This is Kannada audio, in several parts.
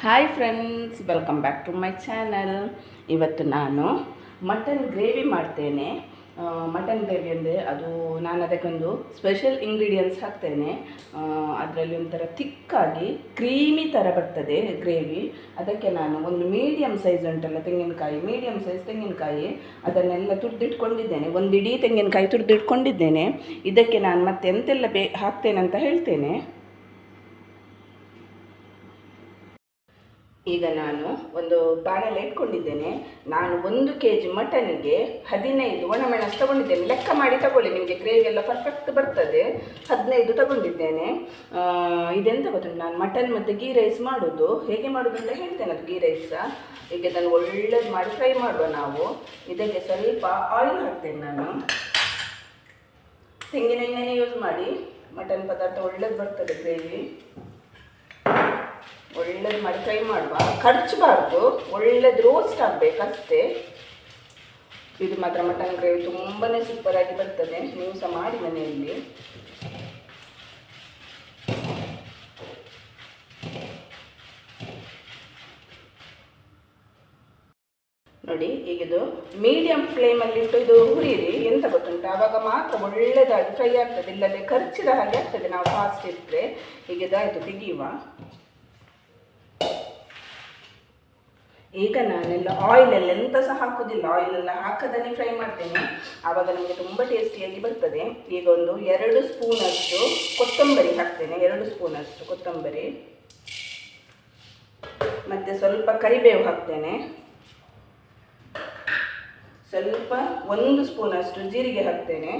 Hi friends welcome back to my channel ಇವತ್ತು ನಾನು ಮಟನ್ ಗ್ರೇವಿ ಮಾಡ್ತೇನೆ. ಮಟನ್ ಗ್ರೇವಿ ಅಂದರೆ ಅದು ನಾನು ಅದಕ್ಕೊಂದು ಸ್ಪೆಷಲ್ ಇಂಗ್ರೀಡಿಯೆಂಟ್ಸ್ ಹಾಕ್ತೇನೆ. ಅದರಲ್ಲಿ ಒಂಥರ ಥಿಕ್ಕಾಗಿ ಕ್ರೀಮಿ ಥರ ಬರ್ತದೆ ಗ್ರೇವಿ ಅದಕ್ಕೆ ನಾನು ಒಂದು ಮೀಡಿಯಮ್ ಸೈಜ್ ಉಂಟಲ್ಲ ತೆಂಗಿನಕಾಯಿ ಮೀಡಿಯಮ್ ಸೈಜ್ ತೆಂಗಿನಕಾಯಿ ಅದನ್ನೆಲ್ಲ ತುರಿದಿಟ್ಕೊಂಡಿದ್ದೇನೆ. ಒಂದು ಇಡೀ ತೆಂಗಿನಕಾಯಿ ತುರಿದಿಟ್ಕೊಂಡಿದ್ದೇನೆ. ಇದಕ್ಕೆ ನಾನು ಮತ್ತೆ ಎಂತೆಲ್ಲ ಬೇ ಹಾಕ್ತೇನೆ ಅಂತ ಹೇಳ್ತೇನೆ. ಈಗ ನಾನು ಒಂದು ಬಾಣಲೆ ಇಟ್ಕೊಂಡಿದ್ದೇನೆ. ನಾನು ಒಂದು ಕೆ ಜಿ ಮಟನಿಗೆ ಹದಿನೈದು ಒಣಮೆಣಸು ತಗೊಂಡಿದ್ದೇನೆ. ಲೆಕ್ಕ ಮಾಡಿ ತಗೊಳ್ಳಿ, ನಿಮಗೆ ಗ್ರೇವಿ ಎಲ್ಲ ಪರ್ಫೆಕ್ಟ್ ಬರ್ತದೆ. ಹದಿನೈದು ತಗೊಂಡಿದ್ದೇನೆ. ಇದೆಂತ ಗೊತ್ತುಂಟು ನಾನು ಮಟನ್ ಮತ್ತು ಗೀ ರೈಸ್ ಮಾಡೋದು. ಹೇಗೆ ಮಾಡೋದು ಅಂತ ಹೇಳ್ತೇನೆ ಅದು ಗೀ ರೈಸ್ ಈಗ ಇದನ್ನು ಒಳ್ಳೇದು ಮಾಡಿ ಫ್ರೈ ಮಾಡುವ ನಾವು. ಇದಕ್ಕೆ ಸ್ವಲ್ಪ ಆಯಿಲ್ ಹಾಕ್ತೇನೆ ನಾನು. ತೆಂಗಿನ ಎಣ್ಣೆನೇ ಯೂಸ್ ಮಾಡಿ. ಮಟನ್ ಪದಾರ್ಥ ಒಳ್ಳೇದು ಬರ್ತದೆ ಗ್ರೇವಿ ಒಳ್ಳೇದು ಮಾಡಿ ಫ್ರೈ ಮಾಡುವ. ಖರ್ಚಬಾರ್ದು, ಒಳ್ಳೇದು ರೋಸ್ಟ್ ಆಗಬೇಕಷ್ಟೇ ಇದು ಮಾತ್ರ ಮಟನ್ ಗ್ರೇವಿ ತುಂಬಾ ಸೂಪರಾಗಿ ಬರ್ತದೆ. ನೀವು ಸಹ ಮಾಡಿ ಮನೆಯಲ್ಲಿ. ನೋಡಿ ಈಗ ಇದು ಮೀಡಿಯಂ ಫ್ಲೇಮಲ್ಲಿ ಇಟ್ಟು ಇದು ಹುರಿಯಿರಿ. ಎಂತ ಗೊತ್ತುಂಟು? ಆವಾಗ ಮಾತ್ರ ಒಳ್ಳೆಯದಾಗಿ ಫ್ರೈ ಆಗ್ತದೆ. ಇಲ್ಲದೆ ಖರ್ಚಿದ ಹಾಗೆ ಆಗ್ತದೆ. ನಾವು ಫಾಸ್ಟ್ ಇಟ್ಟರೆ ಈಗ ಇದಾಯಿತು ತೆಗೆಯುವ. ಈಗ ನಾನೆಲ್ಲ ಆಯಿಲೆಲ್ಲ ಎಂತ ಸಹ ಹಾಕುದಿಲ್ಲ. ಆಯಿಲೆಲ್ಲ ಹಾಕದನ್ನೇ ಫ್ರೈ ಮಾಡ್ತೇನೆ. ಆವಾಗ ನಮಗೆ ತುಂಬ ಟೇಸ್ಟಿಯಾಗಿ ಬರ್ತದೆ. ಈಗ ಒಂದು ಎರಡು ಸ್ಪೂನಷ್ಟು ಕೊತ್ತಂಬರಿ ಹಾಕ್ತೇನೆ. ಎರಡು ಸ್ಪೂನಷ್ಟು ಕೊತ್ತಂಬರಿ. ಮತ್ತು ಸ್ವಲ್ಪ ಕರಿಬೇವು ಹಾಕ್ತೇನೆ. ಸ್ವಲ್ಪ ಒಂದು ಸ್ಪೂನಷ್ಟು ಜೀರಿಗೆ ಹಾಕ್ತೇನೆ.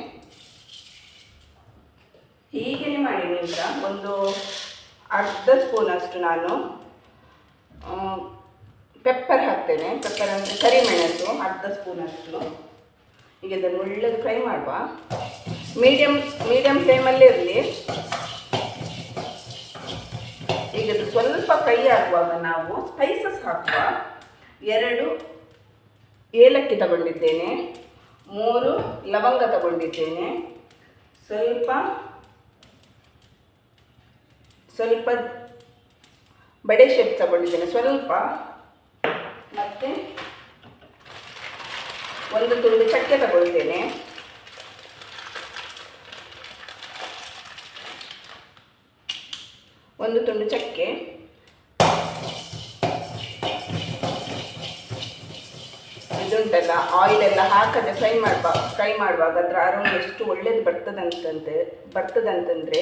ಹೀಗೆ ಮಾಡಿ ಸಹ ಒಂದು ಅರ್ಧ ಸ್ಪೂನಷ್ಟು ನಾನು ಪೆಪ್ಪರ್ ಹಾಕ್ತೇನೆ. ಪೆಪ್ಪರ್ ಅಂದರೆ ಕರಿಮೆಣಸು ಅರ್ಧ ಸ್ಪೂನಷ್ಟು ಈಗ ಇದನ್ನು ಒಳ್ಳೆ ಫ್ರೈ ಮಾಡುವ. ಮೀಡಿಯಮ್ ಮೀಡಿಯಮ್ ಫ್ಲೇಮಲ್ಲೇ ಇರಲಿ. ಈಗ ಇದು ಸ್ವಲ್ಪ ಕೈ ಆಗುವಾಗ ನಾವು ಸ್ಪೈಸಸ್ ಹಾಕುವ. ಎರಡು ಏಲಕ್ಕಿ ತಗೊಂಡಿದ್ದೇನೆ. ಮೂರು ಲವಂಗ ತಗೊಂಡಿದ್ದೇನೆ. ಸ್ವಲ್ಪ ಸ್ವಲ್ಪ ಬಡೆ ಶೇಪ್ ತಗೊಂಡಿದ್ದೇನೆ. ಸ್ವಲ್ಪ. ಮತ್ತು ಒಂದು ತುಂಡು ಚಕ್ಕೆ ತಗೊಳ್ತೇನೆ. ಒಂದು ತುಂಡು ಚಕ್ಕೆ. ಇದುಂಟಲ್ಲ ಆಯಿಲ್ ಎಲ್ಲ ಹಾಕದೆ ಫ್ರೈ ಮಾಡುವ ಫ್ರೈ ಮಾಡುವಾಗ ಅದರ ಅರೋಮ ಎಷ್ಟು ಒಳ್ಳೇದು ಬರ್ತದಂತಂತೆ, ಬರ್ತದಂತಂದರೆ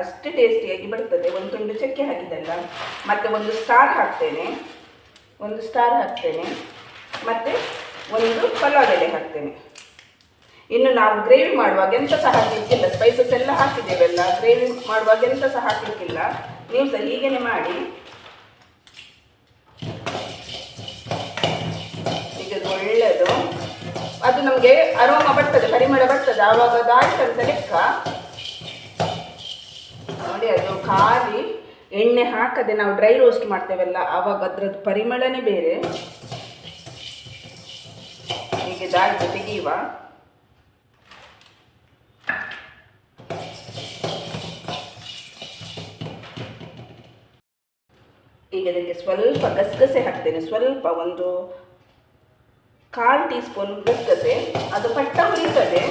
ಅಷ್ಟು ಟೇಸ್ಟಿಯಾಗಿ ಬರ್ತದೆ. ಒಂದು ತುಂಡು ಚಕ್ಕೆ ಹಾಕಿದಲ್ಲ ಮತ್ತು ಒಂದು ಸ್ಟಾರ್ ಹಾಕ್ತೇನೆ. ಒಂದು ಸ್ಟಾರ್ ಹಾಕ್ತೇನೆ. ಮತ್ತು ಒಂದು ಪಲಾವ್ ಎಲೆ ಹಾಕ್ತೇನೆ. ಇನ್ನು ನಾವು ಗ್ರೇವಿ ಮಾಡುವಾಗ ಎಂತ ಸಹ ಹಾಕಲಿಕ್ಕಿಲ್ಲ. ಸ್ಪೈಸಸ್ ಎಲ್ಲ ಹಾಕಿದ್ದೇವೆಲ್ಲ, ಗ್ರೇವಿ ಮಾಡುವಾಗ ಎಂತ ಸಹ ಹಾಕಲಿಕ್ಕಿಲ್ಲ. ನೀವು ಸಹ ಹೀಗೇನೆ ಮಾಡಿ. ಈಗ ಒಳ್ಳೆಯದು ಅದು ನಮಗೆ ಅರೋಮ ಬರ್ತದೆ, ಪರಿಮಳ ಬರ್ತದೆ. ಆವಾಗ ಅಂತ ಲೆಕ್ಕ. ನೋಡಿ ಅದು ಖಾಲಿ. ಎಣ್ಣೆ ಹಾಕದೆ ನಾವು ಡ್ರೈ ರೋಸ್ಟ್ ಮಾಡ್ತೇವಲ್ಲ, ಆವಾಗ ಅದ್ರದ್ದು ಪರಿಮಳನೇ ಬೇರೆ. ಹೀಗೆ ದಾಲ್ಚಿ ತೆಗೆಯುವ ಈಗ ಅದಕ್ಕೆ ಸ್ವಲ್ಪ ಗಸಗಸೆ ಹಾಕ್ತೇನೆ, ಸ್ವಲ್ಪ ಒಂದು ಕಾಲು ಟೀ ಸ್ಪೂನ್ ಗಸಗಸೆ. ಅದು ಪಟ್ಟ ಹುರಿತದೆ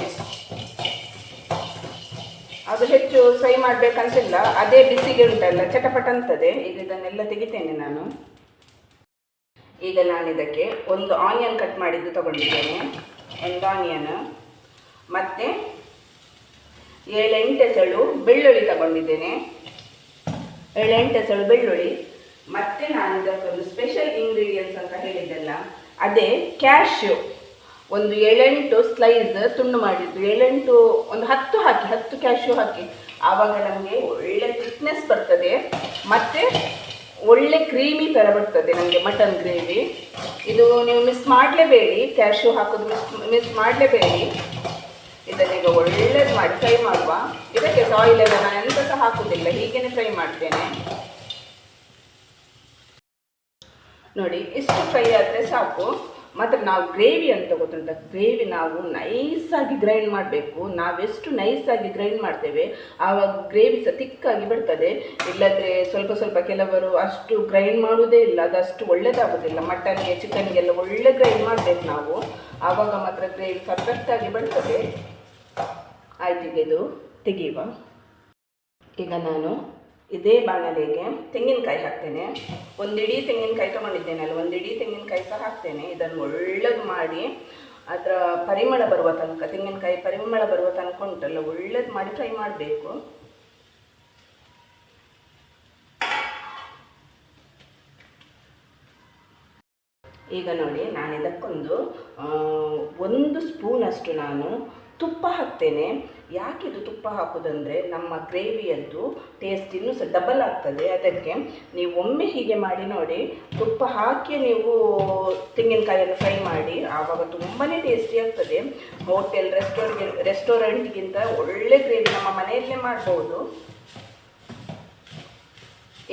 ಅದು ಹೆಚ್ಚು ಫ್ರೈ ಮಾಡಬೇಕಂತಿಲ್ಲ, ಅದೇ ಬಿಸಿಗೆ ಉಂಟಲ್ಲ ಚಟಪಟ ಅಂತದೆ ಈಗ ಇದನ್ನೆಲ್ಲ ತೆಗಿತೇನೆ ನಾನು. ಈಗ ನಾನು ಇದಕ್ಕೆ ಒಂದು ಆನಿಯನ್ ಕಟ್ ಮಾಡಿದ್ದು ತಗೊಂಡಿದ್ದೇನೆ. ಒಂದು ಆನಿಯನ್ ಮತ್ತು ಏಳೆಂಟೆಸಳು ಬೆಳ್ಳುಳ್ಳಿ ತಗೊಂಡಿದ್ದೇನೆ. ಏಳೆಂಟೆಸಳು ಬೆಳ್ಳುಳ್ಳಿ. ಮತ್ತು ನಾನು ಇದಕ್ಕೊಂದು ಸ್ಪೆಷಲ್ ಇಂಗ್ರೀಡಿಯೆಂಟ್ಸ್ ಅಂತ ಹೇಳಿದ್ದೆಲ್ಲ, ಅದೇ ಕ್ಯಾಶ್ಯೂ ಒಂದು ಏಳೆಂಟು ಸ್ಲೈಸ್ ತುಂಡು ಮಾಡಿದ್ದು. ಏಳೆಂಟು, ಒಂದು ಹತ್ತು ಹಾಕಿ, ಹತ್ತು ಕ್ಯಾಶ್ಯೂ ಹಾಕಿ. ಆವಾಗ ನಮಗೆ ಒಳ್ಳೆ ಥಿಕ್ನೆಸ್ ಬರ್ತದೆ. ಮತ್ತು ಒಳ್ಳೆ ಕ್ರೀಮಿ ಥರ ಬರ್ತದೆ ನಮಗೆ ಮಟನ್ ಗ್ರೇವಿ ಇದು ನೀವು ಮಿಸ್ ಮಾಡಲೇಬೇಡಿ. ಕ್ಯಾಶ್ಯೂ ಹಾಕೋದು ಮಿಸ್ ಮಿಸ್ ಮಾಡಲೇಬೇಡಿ. ಇದನ್ನೀಗ ಒಳ್ಳೇದು ಮಾಡಿ ಫ್ರೈ ಮಾಡುವ. ಇದಕ್ಕೆ ಸಾಯಿಲ್ ಎಲ್ಲ ನಾನು ಎಂತ ಸಹ ಹಾಕೋದಿಲ್ಲ, ಹೀಗೇನೆ ಫ್ರೈ ಮಾಡ್ತೇನೆ. ನೋಡಿ, ಇಷ್ಟು ಫ್ರೈ ಆದರೆ ಸಾಕು. ಮಾತ್ರ ನಾವು ಗ್ರೇವಿ ಅಂತ ಗೊತ್ತುಂಟ ಗ್ರೇವಿ ನಾವು ನೈಸಾಗಿ ಗ್ರೈಂಡ್ ಮಾಡಬೇಕು. ನಾವೆಷ್ಟು ನೈಸಾಗಿ ಗ್ರೈಂಡ್ ಮಾಡ್ತೇವೆ, ಆವಾಗ ಗ್ರೇವಿ ಸಹ ತಿಕ್ಕಾಗಿ ಬರ್ತದೆ. ಇಲ್ಲದ್ರೆ ಸ್ವಲ್ಪ ಸ್ವಲ್ಪ ಕೆಲವರು ಅಷ್ಟು ಗ್ರೈಂಡ್ ಮಾಡುವುದೇ ಇಲ್ಲ, ಅದಷ್ಟು ಒಳ್ಳೆಯದಾಗೋದಿಲ್ಲ ಮಟನ್ಗೆ ಚಿಕನ್ಗೆಲ್ಲ ಒಳ್ಳೆ ಗ್ರೈಂಡ್ ಮಾಡಬೇಕು ನಾವು. ಆವಾಗ ಮಾತ್ರ ಗ್ರೇವಿ ಪರ್ಫೆಕ್ಟಾಗಿ ಬರ್ತದೆ. ಆಯ್ತು ಇದು ತೆಗೆಯುವ. ಈಗ ನಾನು ಇದೇ ಬಾಣಲೆಗೆ ತೆಂಗಿನಕಾಯಿ ಹಾಕ್ತೇನೆ. ಒಂದಿಡಿ ತೆಂಗಿನಕಾಯಿ ತೊಗೊಂಡಿದ್ದೇನಲ್ಲ ಒಂದಿಡಿ ತೆಂಗಿನಕಾಯಿ ಸಹ ಹಾಕ್ತೇನೆ. ಇದನ್ನು ಒಳ್ಳೇದು ಮಾಡಿ ಅದರ ಪರಿಮಳ ಬರುವ ತನಕ, ತೆಂಗಿನಕಾಯಿ ಪರಿಮಳ ಬರುವ ತನಕ ಉಂಟಲ್ಲ, ಒಳ್ಳೇದು ಮಾಡಿ ಫ್ರೈ ಮಾಡಬೇಕು. ಈಗ ನೋಡಿ ನಾನು ಇದಕ್ಕೊಂದು ಒಂದು ಸ್ಪೂನಷ್ಟು ನಾನು ತುಪ್ಪ ಹಾಕ್ತೇನೆ. ಯಾಕೆ ಇದು ತುಪ್ಪ ಹಾಕೋದಂದರೆ ನಮ್ಮ ಗ್ರೇವಿಯದ್ದು ಟೇಸ್ಟ್ ಇನ್ನೂ ಸಹ ಡಬಲ್ ಆಗ್ತದೆ. ಅದಕ್ಕೆ ನೀವು ಒಮ್ಮೆ ಹೀಗೆ ಮಾಡಿ ನೋಡಿ. ತುಪ್ಪ ಹಾಕಿ ನೀವು ತೆಂಗಿನಕಾಯಿಯನ್ನು ಫ್ರೈ ಮಾಡಿ. ಆವಾಗ ತುಂಬಾ ಟೇಸ್ಟಿ ಆಗ್ತದೆ. ಹೋಟೆಲ್ ರೆಸ್ಟೋರೆಂಟ್ ರೆಸ್ಟೋರೆಂಟ್ಗಿಂತ ಒಳ್ಳೆ ಗ್ರೇವಿ ನಮ್ಮ ಮನೆಯಲ್ಲೇ ಮಾಡ್ಬೋದು.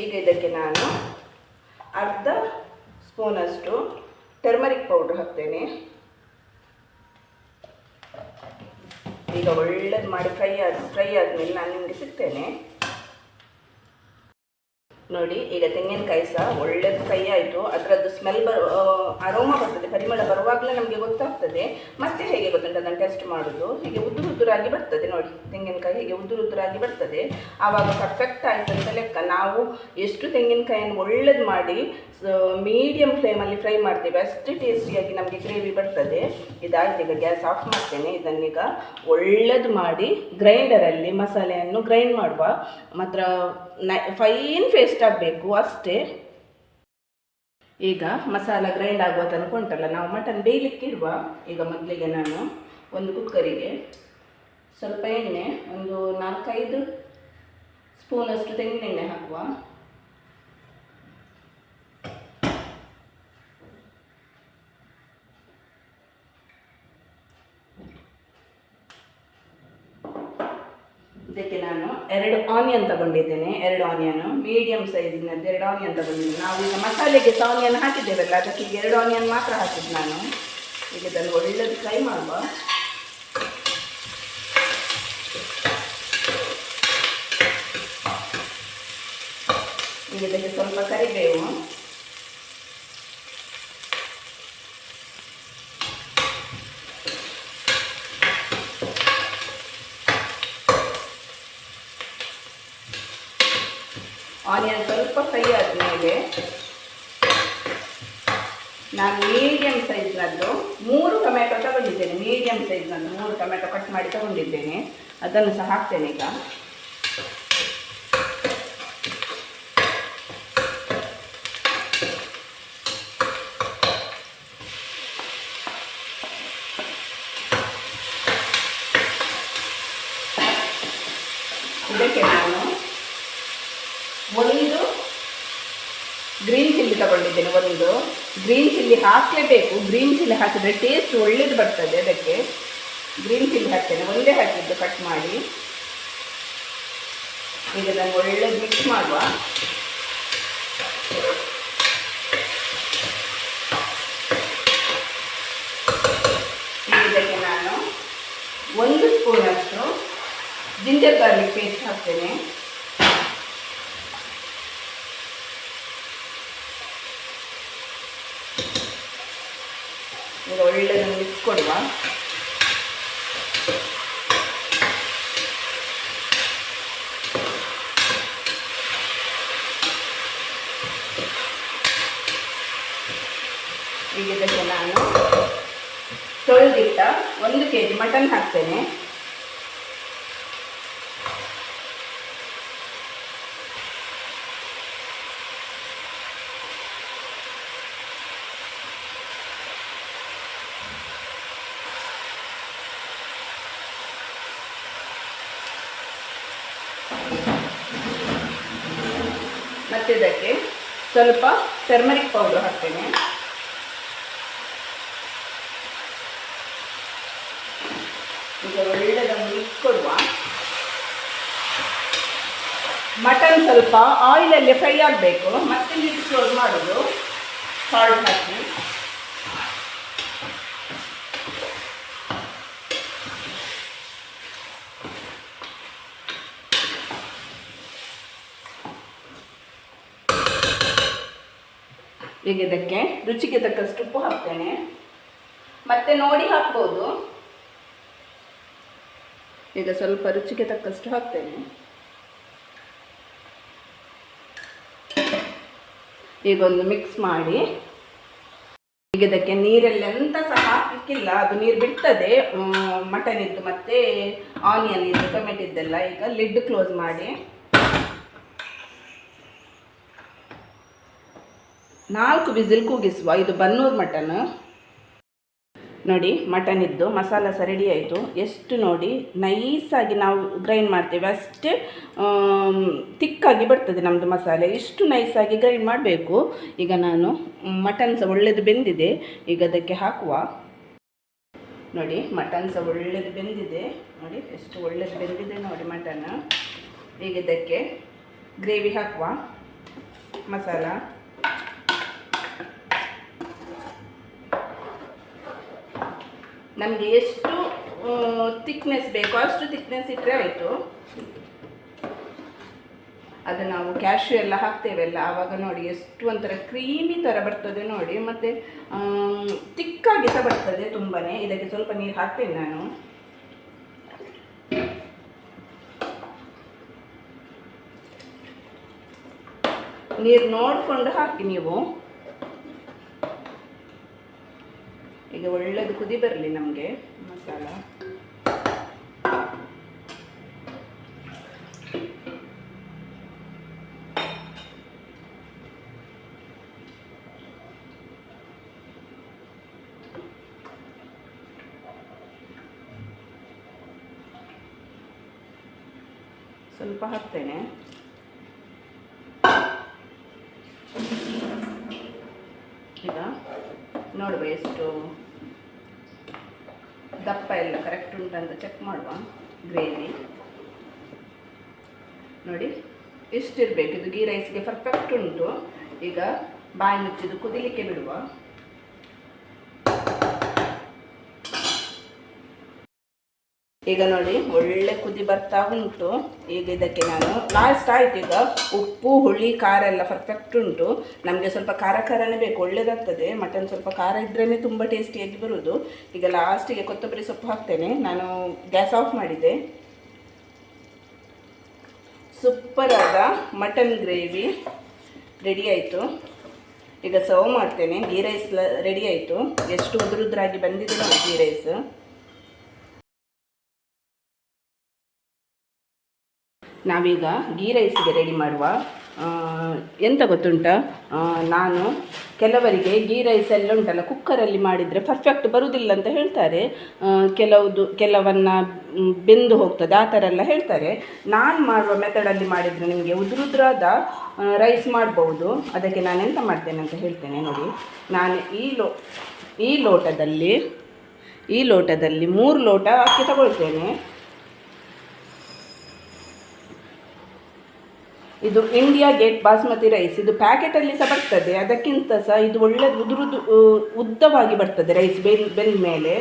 ಈಗ ಇದಕ್ಕೆ ನಾನು ಅರ್ಧ ಸ್ಪೂನಷ್ಟು ಟರ್ಮರಿಕ್ ಪೌಡ್ರ್ ಹಾಕ್ತೇನೆ. ಈಗ ಒಳ್ಳೇದು ಮಾಡಿ ಫ್ರೈ ಆದ, ಫ್ರೈ ಆದಮೇಲೆ ನಾನು ನಿಮಗೆ ಸಿಗ್ತೇನೆ. ನೋಡಿ, ಈಗ ತೆಂಗಿನಕಾಯಿ ಸಹ ಒಳ್ಳೇದು ಫ್ರೈ ಆಯಿತು. ಅದರದ್ದು ಸ್ಮೆಲ್ ಬರೋ ಅರೋಮ ಬರುವಾಗಲೇ ನಮಗೆ ಗೊತ್ತಾಗ್ತದೆ. ಮತ್ತೆ ಹೇಗೆ ಗೊತ್ತುಂಟು? ಅದನ್ನು ಟೆಸ್ಟ್ ಮಾಡೋದು. ಹೀಗೆ ಉದುರು ಉದುರಾಗಿ ಬರ್ತದೆ ನೋಡಿ. ತೆಂಗಿನಕಾಯಿ ಹೀಗೆ ಉದುರು ಉದುರಾಗಿ ಬರ್ತದೆ. ಆವಾಗ ಪರ್ಫೆಕ್ಟ್ ಆಯಿತು ಅಂತ ಲೆಕ್ಕ. ನಾವು ಎಷ್ಟು ತೆಂಗಿನಕಾಯಿಯನ್ನು ಒಳ್ಳೇದು ಮಾಡಿ ಮೀಡಿಯಂ ಫ್ಲೇಮಲ್ಲಿ ಫ್ರೈ ಮಾಡ್ತೇವೆ, ಅಷ್ಟು ಟೇಸ್ಟಿಯಾಗಿ ನಮಗೆ ಗ್ರೇವಿ ಬರ್ತದೆ. ಇದಾಯ್ತು ಈಗ ಗ್ಯಾಸ್ ಆಫ್ ಮಾಡ್ತೇನೆ. ಇದನ್ನೀಗ ಒಳ್ಳೇದು ಮಾಡಿ ಗ್ರೈಂಡರಲ್ಲಿ ಮಸಾಲೆಯನ್ನು ಗ್ರೈಂಡ್ ಮಾಡುವ ಮಾತ್ರ ನೈ ಫೈನ್ ಪೇಸ್ಟ್ ಆಗಬೇಕು. ಅಷ್ಟೇ. ಈಗ ಮಸಾಲ ಗ್ರೈಂಡ್ ಆಗುವ ತನಕ ಉಂಟಲ್ಲ, ನಾವು ಮಟನ್ ಬೇಯಲಿಕ್ಕೆ ಇಡುವ. ಈಗ ಮೊದಲಿಗೆ ನಾನು ಒಂದು ಕುಕ್ಕರಿಗೆ ಸ್ವಲ್ಪ ಎಣ್ಣೆ, ಒಂದು ನಾಲ್ಕೈದು ಸ್ಪೂನಷ್ಟು ತೆಂಗಿನೆಣ್ಣೆ ಹಾಕುವ ಇದಕ್ಕೆ ನಾನು ಎರಡು ಆನಿಯನ್ ತಗೊಂಡಿದ್ದೇನೆ, ಎರಡು ಆನಿಯನ್ ಮೀಡಿಯಂ ಸೈಜ್ನದ್ದು ಎರಡು ಆನಿಯನ್ ತಗೊಂಡಿದ್ದೀನಿ ನಾವು ಈಗ ಮಸಾಲೆಗೆ ಸಹ ಆನಿಯನ್ ಹಾಕಿದ್ದೇವಲ್ಲ, ಅದಕ್ಕೆ ಈಗ ಎರಡು ಆನಿಯನ್ ಮಾತ್ರ ಹಾಕಿದ್ದು ನಾನು. ಈಗ ಇದನ್ನು ಒಳ್ಳೇದು ಫ್ರೈ ಮಾಡುವ. ಈಗ ಇದಕ್ಕೆ ಸ್ವಲ್ಪ ಕರಿಬೇವು ಆನಿಯನ್ ಸ್ವಲ್ಪ ಫ್ರೈ ಆದಮೇಲೆ ನಾನು ಮೀಡಿಯಮ್ ಸೈಜ್ನದ್ದು ಮೂರು ಟೊಮೆಟೊ ತಗೊಂಡಿದ್ದೇನೆ. ಮೀಡಿಯಮ್ ಸೈಜ್ನದ್ದು ಮೂರು ಟೊಮೆಟೊ ಕಟ್ ಮಾಡಿ ತಗೊಂಡಿದ್ದೇನೆ. ಅದನ್ನು ಸಹ ಹಾಕ್ತೇನೆ ಈಗ. ಇದಕ್ಕೆ ನಾನು ಒಂದು ಗ್ರೀನ್ ಚಿಲ್ಲಿ ತಗೊಂಡಿದ್ದೇನೆ ಒಂದು. ಗ್ರೀನ್ ಚಿಲ್ಲಿ ಹಾಕಲೇಬೇಕು. ಗ್ರೀನ್ ಚಿಲ್ಲಿ ಹಾಕಿದರೆ ಟೇಸ್ಟ್ ಒಳ್ಳೇದು ಬರ್ತದೆ ಅದಕ್ಕೆ. ಗ್ರೀನ್ ಚಿಲ್ಲಿ ಹಾಕ್ತೇನೆ. ಒಂದೇ ಹಾಕಿದ್ದು ಕಟ್ ಮಾಡಿ. ಈಗ ನಾನು ಒಳ್ಳೇದು ಮಿಕ್ಸ್ ಮಾಡುವ. ಇದಕ್ಕೆ ನಾನು ಒಂದು ಸ್ಪೂನಷ್ಟು ಜಿಂಜರ್ ಗಾರ್ಲಿಕ್ ಪೇಸ್ಟ್ ಹಾಕ್ತೇನೆ. ಈಗ ಒಳ್ಳೆ ಮಿಕ್ಸ್ ಕೊಡುವ. ಈಗ ಇದಕ್ಕೆ ನಾನು ತೊಳೆದಿಟ್ಟ ಒಂದು ಕೆ ಜಿ ಮಟನ್ ಹಾಕ್ತೇನೆ. ಮತ್ತೆ ಇದಕ್ಕೆ ಸ್ವಲ್ಪ ಟರ್ಮರಿಕ್ ಪೌಡರ್ ಹಾಕ್ತೇನೆ. ಈಗ ಒಳ್ಳೆಯದನ್ನು ಮಿಕ್ಸ್ ಕೊಡುವ ಮಟನ್ ಸ್ವಲ್ಪ ಆಯಿಲಲ್ಲಿ ಫ್ರೈ ಆಗಬೇಕು. ಮತ್ತೆ ಕ್ಲೋಸ್ ಮಾಡೋದು. ಸಾಲ್ಟ್ ಹಾಕಿ. ಈಗ ಇದಕ್ಕೆ ರುಚಿಗೆ ತಕ್ಕಷ್ಟು ಉಪ್ಪು ಹಾಕ್ತೇನೆ. ಮತ್ತೆ ನೋಡಿ ಹಾಕ್ಬೋದು. ಈಗ ಸ್ವಲ್ಪ ರುಚಿಗೆ ತಕ್ಕಷ್ಟು ಹಾಕ್ತೇನೆ. ಈಗ ಒಂದು ಮಿಕ್ಸ್ ಮಾಡಿ. ಈಗ ಇದಕ್ಕೆ ನೀರಲ್ಲಿ ಎಂತ ಸಹ ಹಾಕಲಿಕ್ಕಿಲ್ಲ. ಅದು ನೀರು ಬಿಡ್ತದೆ. ಮಟನ್ ಇದ್ದು ಮತ್ತೆ ಆನಿಯನ್ ಇದ್ದು ಟೊಮೆಟೊ ಇದ್ದೆಲ್ಲ ಈಗ ಲಿಡ್ ಕ್ಲೋಸ್ ಮಾಡಿ. ನಾಲ್ಕು ವಿಸಿಲ್ ಕೂಗಿಸುವ ಇದು ಬನ್ನೂರು ಮಟನ್. ನೋಡಿ, ಮಟನ್ ಇದ್ದು ಮಸಾಲ ಸಹ ರೆಡಿ ಆಯಿತು. ಎಷ್ಟು ನೋಡಿ ನೈಸಾಗಿ ನಾವು ಗ್ರೈಂಡ್ ಮಾಡ್ತೇವೆ. ಅಷ್ಟೇ ತಿಕ್ಕಾಗಿ ಬರ್ತದೆ ನಮ್ಮದು ಮಸಾಲೆ. ಇಷ್ಟು ನೈಸಾಗಿ ಗ್ರೈಂಡ್ ಮಾಡಬೇಕು. ಈಗ ನಾನು ಮಟನ್ ಸಹ ಒಳ್ಳೆಯದು ಬೆಂದಿದೆ. ಈಗ ಅದಕ್ಕೆ ಹಾಕುವ. ನೋಡಿ, ಮಟನ್ ಸಹ ಒಳ್ಳೆಯದು ಬೆಂದಿದೆ. ನೋಡಿ, ಎಷ್ಟು ಒಳ್ಳೆಯದು ಬೆಂದಿದೆ ನೋಡಿ ಮಟನ್. ಈಗ ಇದಕ್ಕೆ ಗ್ರೇವಿ ಹಾಕುವ ಮಸಾಲ. ನಮಗೆ ಎಷ್ಟು ತಿಕ್ನೆಸ್ ಬೇಕೋ ಅಷ್ಟು ತಿಕ್ನೆಸ್ ಇಟ್ಟರೆ ಆಯಿತು. ಅದು ನಾವು ಕ್ಯಾಶು ಎಲ್ಲ ಹಾಕ್ತೇವೆಲ್ಲ, ಆವಾಗ ನೋಡಿ ಎಷ್ಟು ಒಂಥರ ಕ್ರೀಮಿ ಥರ ಬರ್ತದೆ ನೋಡಿ. ಮತ್ತು ತಿಕ್ಕಾಗಿ ಸಹ ಬರ್ತದೆ ತುಂಬಾ ಇದಕ್ಕೆ ಸ್ವಲ್ಪ ನೀರು ಹಾಕ್ತೇನೆ ನಾನು. ನೀರು ನೋಡಿಕೊಂಡು ಹಾಕಿ ನೀವು. ಈಗ ಒಳ್ಳೇದು ಕುದಿ ಬರಲಿ ನಮಗೆ. ಮಸಾಲ. ಸ್ವಲ್ಪ ಹಾಕ್ತೇನೆ ಈಗ ನೋಡುವ ಎಷ್ಟು ದಪ್ಪ ಎಲ್ಲ ಉಂಟಂತ ಚೆಕ್ ಮಾಡುವ ಗ್ರೇವಿ. ನೋಡಿ, ಇಷ್ಟಿರಬೇಕು. ಇದು ಗೀ ರೈಸ್ಗೆ ಪರ್ಫೆಕ್ಟ್ ಉಂಟು. ಈಗ ಬಾಯಿ ಮುಚ್ಚಿದು ಕುದಿಲಿಕ್ಕೆ ಬಿಡುವ. ಈಗ ನೋಡಿ, ಒಳ್ಳೆ ಕುದಿ ಬರ್ತಾ ಉಂಟು. ಈಗ ಇದಕ್ಕೆ ನಾನು ಲಾಸ್ಟ್ ಆಯ್ತು. ಈಗ ಉಪ್ಪು, ಹುಳಿ, ಖಾರ ಎಲ್ಲ ಪರ್ಫೆಕ್ಟ್ ಉಂಟು. ನಮಗೆ ಸ್ವಲ್ಪ ಖಾರ ಖಾರನೇ ಬೇಕು, ಒಳ್ಳೇದಾಗ್ತದೆ. ಮಟನ್ ಸ್ವಲ್ಪ ಖಾರ ಇದ್ರೇ ತುಂಬ ಟೇಸ್ಟಿಯಾಗಿ ಬರುವುದು ಈಗ ಲಾಸ್ಟಿಗೆ ಕೊತ್ತಂಬರಿ ಸೊಪ್ಪು ಹಾಕ್ತೇನೆ. ನಾನು ಗ್ಯಾಸ್ ಆಫ್ ಮಾಡಿದ್ದೆ ಸೂಪರಾದ ಮಟನ್ ಗ್ರೇವಿ ರೆಡಿ ಆಯಿತು. ಈಗ ಸರ್ವ್ ಮಾಡ್ತೇನೆ. ಗೀ ರೈಸ್ ರೆಡಿ ಆಯಿತು. ಎಷ್ಟು ಉದುರುದ್ರಾಗಿ ಬಂದಿದೆ ಗೀ ರೈಸ್ ನಾವೀಗ ಗೀ ರೈಸಿಗೆ ರೆಡಿ ಮಾಡುವ ಎಂತ ಗೊತ್ತುಂಟ? ನಾನು ಕೆಲವರಿಗೆ ಗೀ ರೈಸ್ ಎಲ್ಲ ಉಂಟಲ್ಲ ಕುಕ್ಕರಲ್ಲಿ ಮಾಡಿದರೆ ಪರ್ಫೆಕ್ಟ್ ಬರುವುದಿಲ್ಲ ಅಂತ ಹೇಳ್ತಾರೆ. ಕೆಲವುದು, ಕೆಲವನ್ನ ಬೆಂದು ಹೋಗ್ತದೆ, ಆ ಥರ ಎಲ್ಲ ಹೇಳ್ತಾರೆ. ನಾನು ಮಾಡುವ ಮೆಥಡಲ್ಲಿ ಮಾಡಿದರೆ ನಿಮಗೆ ಉದುರುದ್ರಾದ ರೈಸ್ ಮಾಡ್ಬೋದು. ಅದಕ್ಕೆ ನಾನು ಎಂತ ಮಾಡ್ತೇನೆ ಅಂತ ಹೇಳ್ತೇನೆ ನೋಡಿ. ನಾನು ಈ ಲೋ, ಈ ಲೋಟದಲ್ಲಿ ಈ ಲೋಟದಲ್ಲಿ ಮೂರು ಲೋಟ ಅಕ್ಕಿ ತಗೊಳ್ತೇನೆ. ಇದು ಇಂಡಿಯಾ ಗೇಟ್ ಬಾಸ್ಮತಿ ರೈಸ್ ಇದು ಪ್ಯಾಕೆಟಲ್ಲಿ ಸಹ ಬರ್ತದೆ. ಅದಕ್ಕಿಂತ ಸಹ ಇದು ಒಳ್ಳೆ ಉದುರುದು ಉದ್ದವಾಗಿ ಬರ್ತದೆ ರೈಸ್ ಬೆನ್ ಬೆಂದ ಮೇಲೆ.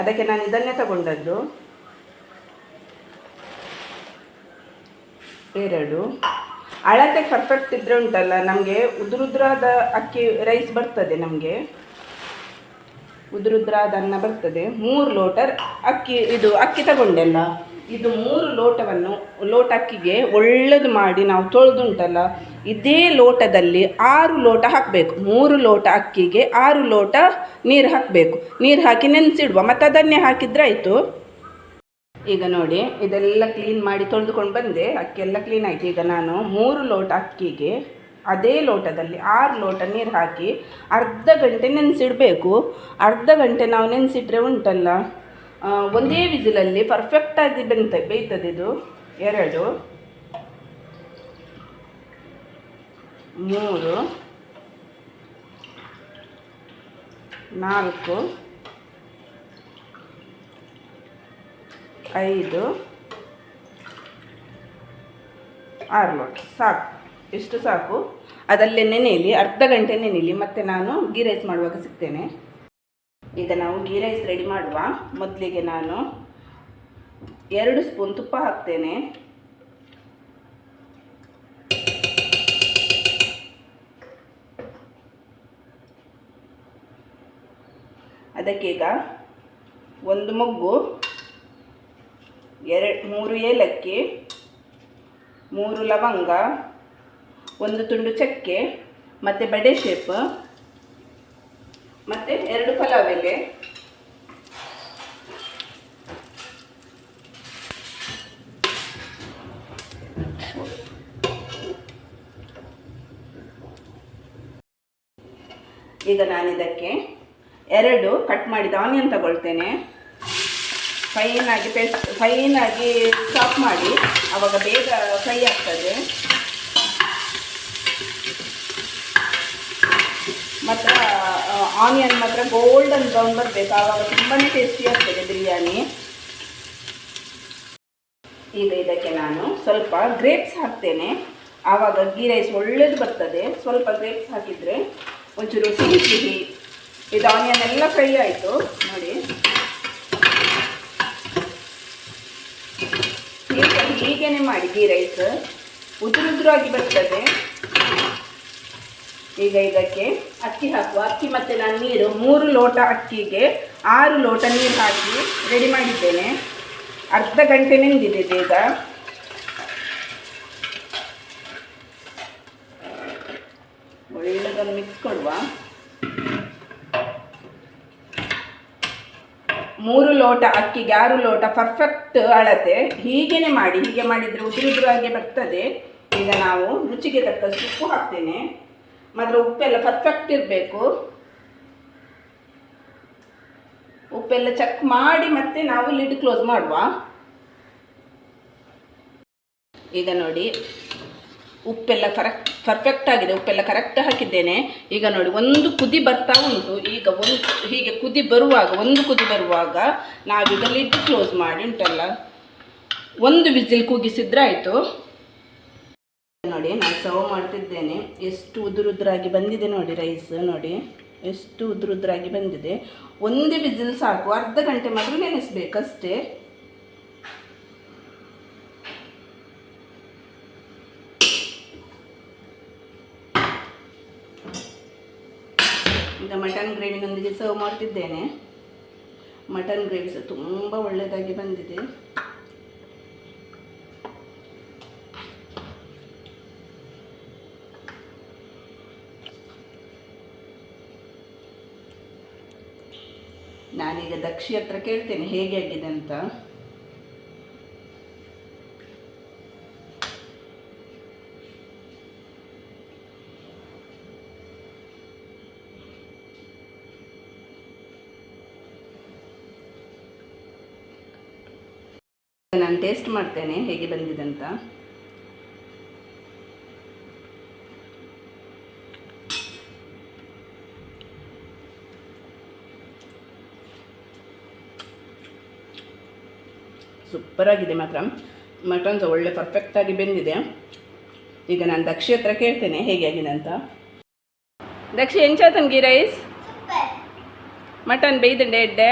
ಅದಕ್ಕೆ ನಾನು ಇದನ್ನೇ ತಗೊಂಡದ್ದು. ಎರಡು. ಅಳತೆ ಪರ್ಫೆಕ್ಟ್ ಇದ್ರೆ ಉಂಟಲ್ಲ, ನಮಗೆ ಉದುರುದ್ರಾದ ಅಕ್ಕಿ ರೈಸ್ ಬರ್ತದೆ ನಮಗೆ. ಉದುರುದ್ರಾದ ಅನ್ನ ಬರ್ತದೆ. ಮೂರು ಲೋಟ ಅಕ್ಕಿ, ಇದು ಅಕ್ಕಿ ತಗೊಂಡೆಲ್ಲ. ಇದು ಮೂರು ಲೋಟವನ್ನು, ಲೋಟ ಅಕ್ಕಿಗೆ ಒಳ್ಳೆದು ಮಾಡಿ ನಾವು ತೊಳೆದುಂಟಲ್ಲ, ಇದೇ ಲೋಟದಲ್ಲಿ ಆರು ಲೋಟ ಹಾಕಬೇಕು. ಮೂರು ಲೋಟ ಅಕ್ಕಿಗೆ ಆರು ಲೋಟ ನೀರು ಹಾಕಬೇಕು. ನೀರು ಹಾಕಿ ನೆನೆಸಿಡುವ. ಮತ್ತು ಅದನ್ನೇ ಹಾಕಿದ್ರೆ ಆಯಿತು. ಈಗ ನೋಡಿ, ಇದೆಲ್ಲ ಕ್ಲೀನ್ ಮಾಡಿ ತೊಳೆದುಕೊಂಡು ಬಂದೆ. ಅಕ್ಕಿ ಎಲ್ಲ ಕ್ಲೀನ್ ಆಯಿತು. ಈಗ ನಾನು ಮೂರು ಲೋಟ ಅಕ್ಕಿಗೆ ಅದೇ ಲೋಟದಲ್ಲಿ ಆರು ಲೋಟ ನೀರು ಹಾಕಿ ಅರ್ಧ ಗಂಟೆ ನೆನೆಸಿಡಬೇಕು. ಅರ್ಧ ಗಂಟೆ ನಾವು ನೆನೆಸಿಟ್ರೆ ಉಂಟಲ್ಲ? ಒಂದೇ ವಿಸಿಲಲ್ಲಿ ಪರ್ಫೆಕ್ಟಾಗಿ ಬೆಂತ, ಬೇಯ್ತದೆ ಇದು. ಎರಡು, ಮೂರು, ನಾಲ್ಕು, ಐದು, ಆರು ಲೋಟ ಸಾಕು. ಇಷ್ಟು ಸಾಕು. ಅದಲ್ಲೇ ನೆನೆಯಲಿ ಅರ್ಧ ಗಂಟೆ ನೆನೆಯಲಿ ಮತ್ತೆ ನಾನು ಗೀ ರೈಸ್ ಮಾಡುವಾಗ ಸಿಗ್ತೇನೆ. ಈಗ ನಾವು ಗೀ ರೈಸ್ ರೆಡಿ ಮಾಡುವ. ಮೊದಲಿಗೆ ನಾನು ಎರಡು ಸ್ಪೂನ್ ತುಪ್ಪ ಹಾಕ್ತೇನೆ. ಅದಕ್ಕೀಗ ಒಂದು ಮೊಗ್ಗು, ಎರಡು, ಮೂರು ಏಲಕ್ಕಿ, ಮೂರು ಲವಂಗ ಒಂದು ತುಂಡು ಚಕ್ಕೆ, ಮತ್ತು ಬಡೆ ಶೇಪ್ ಮತ್ತು ಎರಡು ಪಲಾವ್ ಎಲೆ ಈಗ ನಾನು ಇದಕ್ಕೆ ಎರಡು ಕಟ್ ಮಾಡಿದ ಆನಿಯನ್ ತಗೊಳ್ತೇನೆ. ಫೈನಾಗಿ ಪೇಸ್ಟ್ ಫೈನಾಗಿ ಚಾಪ್ ಮಾಡಿ, ಅವಾಗ ಬೇಗ ಫ್ರೈ ಆಗ್ತದೆ. ಮಾತ್ರ ಆನಿಯನ್ ಮಾತ್ರ ಗೋಲ್ಡನ್ ಬ್ರೌನ್ ಬರಬೇಕು? ಆವಾಗ ತುಂಬಾ ಟೇಸ್ಟಿ ಆಗ್ತದೆ ಬಿರಿಯಾನಿ. ಈಗ ಇದಕ್ಕೆ ನಾನು ಸ್ವಲ್ಪ ಗ್ರೇಪ್ಸ್ ಹಾಕ್ತೇನೆ. ಆವಾಗ ಗೀ ರೈಸ್ ಒಳ್ಳೇದು ಬರ್ತದೆ. ಸ್ವಲ್ಪ ಗ್ರೇಪ್ಸ್ ಹಾಕಿದರೆ ಒಂಚೂರು ಸಿಹಿ ಸಿಹಿ. ಇದು ಆನಿಯನ್ ಎಲ್ಲ ಫ್ರೈ ಆಯಿತು. ನೋಡಿ. ಹೀಗೆ, ಹೀಗೇನೆ ಮಾಡಿ ಗೀ ರೈಸ್ ಉದುರು ಉದುರಾಗಿ ಬರ್ತದೆ. ಈಗ ಇದಕ್ಕೆ ಅಕ್ಕಿ ಹಾಕುವ ಅಕ್ಕಿ ಮತ್ತು ನಾನು ನೀರು, ಮೂರು ಲೋಟ ಅಕ್ಕಿಗೆ ಆರು ಲೋಟ ನೀರು ಹಾಕಿ ರೆಡಿ ಮಾಡಿದ್ದೇನೆ. ಅರ್ಧ ಗಂಟೆ ನೆಂದಿದೆ ಈಗ. ಒಳ್ಳೆದನ್ನು ಮಿಕ್ಸ್ ಕೊಡುವ. ಮೂರು ಲೋಟ ಅಕ್ಕಿಗೆ ಆರು ಲೋಟ ಪರ್ಫೆಕ್ಟ್ ಅಳತೆ. ಹೀಗೇನೆ ಮಾಡಿ, ಹೀಗೆ ಮಾಡಿದರೆ ಉದುರು ಉದುರಾಗಿ ಬರ್ತದೆ. ಈಗ ನಾವು ರುಚಿಗೆ ತಕ್ಕಷ್ಟು ಉಪ್ಪು ಹಾಕ್ತೇನೆ. ಮಾತ್ರ ಉಪ್ಪೆಲ್ಲ ಪರ್ಫೆಕ್ಟ್ ಇರಬೇಕು. ಉಪ್ಪೆಲ್ಲ ಚೆಕ್ ಮಾಡಿ ಮತ್ತೆ ನಾವು ಲಿಡ್ ಕ್ಲೋಸ್ ಮಾಡುವ. ಈಗ ನೋಡಿ, ಉಪ್ಪೆಲ್ಲ ಕರೆಕ್ಟ್ ಪರ್ಫೆಕ್ಟ್ ಆಗಿದೆ. ಉಪ್ಪೆಲ್ಲ ಕರೆಕ್ಟ್ ಹಾಕಿದ್ದೇನೆ. ಈಗ ನೋಡಿ, ಒಂದು ಕುದಿ ಬರ್ತಾ ಉಂಟು. ಈಗ ಒಂದು, ಹೀಗೆ ಕುದಿ ಬರುವಾಗ, ಒಂದು ಕುದಿ ಬರುವಾಗ ನಾವೀಗ ಲಿಡ್ ಕ್ಲೋಸ್ ಮಾಡಿ ಉಂಟಲ್ಲ. ಒಂದು ವಿಸಿಲ್ ಕೂಗಿಸಿದ್ರೆ ಆಯಿತು. ನೋಡಿ, ನಾನು ಸರ್ವ್ ಮಾಡ್ತಿದ್ದೇನೆ. ಎಷ್ಟು ಉದುರು ಉದುರಾಗಿ ಬಂದಿದೆ ನೋಡಿ ರೈಸ್ ನೋಡಿ. ಎಷ್ಟು ಉದುರುದ್ರಾಗಿ ಬಂದಿದೆ. ಒಂದೇ ಬಿಸಿಲು ಸಾಕು. ಅರ್ಧ ಗಂಟೆ ಮಾತ್ರ ನೆನೆಸ್ಬೇಕಷ್ಟೇ ಈಗ ಮಟನ್ ಗ್ರೇವಿನೊಂದಿಗೆ ಸರ್ವ್ ಮಾಡ್ತಿದ್ದೇನೆ. ಮಟನ್ ಗ್ರೇವಿ ಸಹ ತುಂಬ ಒಳ್ಳೆಯದಾಗಿ ಬಂದಿದೆ. ನಾನೀಗ ದಕ್ಷಿ ಹತ್ರ ಕೇಳ್ತೇನೆ ಹೇಗೆ ಆಗಿದೆ ಅಂತ. ನಾನು ಟೇಸ್ಟ್ ಮಾಡ್ತೇನೆ ಹೇಗೆ ಬಂದಿದೆ ಅಂತ. ಸೂಪರ್ ಆಗಿದೆ ಮಾತ್ರ. ಮಟನ್ ಸಹ ಒಳ್ಳೆ ಪರ್ಫೆಕ್ಟಾಗಿ ಬೆಂದಿದೆ. ಈಗ ನಾನು ದಕ್ಷಿ ಹತ್ರ ಕೇಳ್ತೇನೆ ಹೇಗೆ ಆಗಿದೆ ಅಂತ. ದಕ್ಷಿ ಎಂಚಾತನ್ ಗಿ ರೈಸ್ ಮಟನ್ ಬೇಯ್ದಂಡೆ ಎಡ್ಡೆ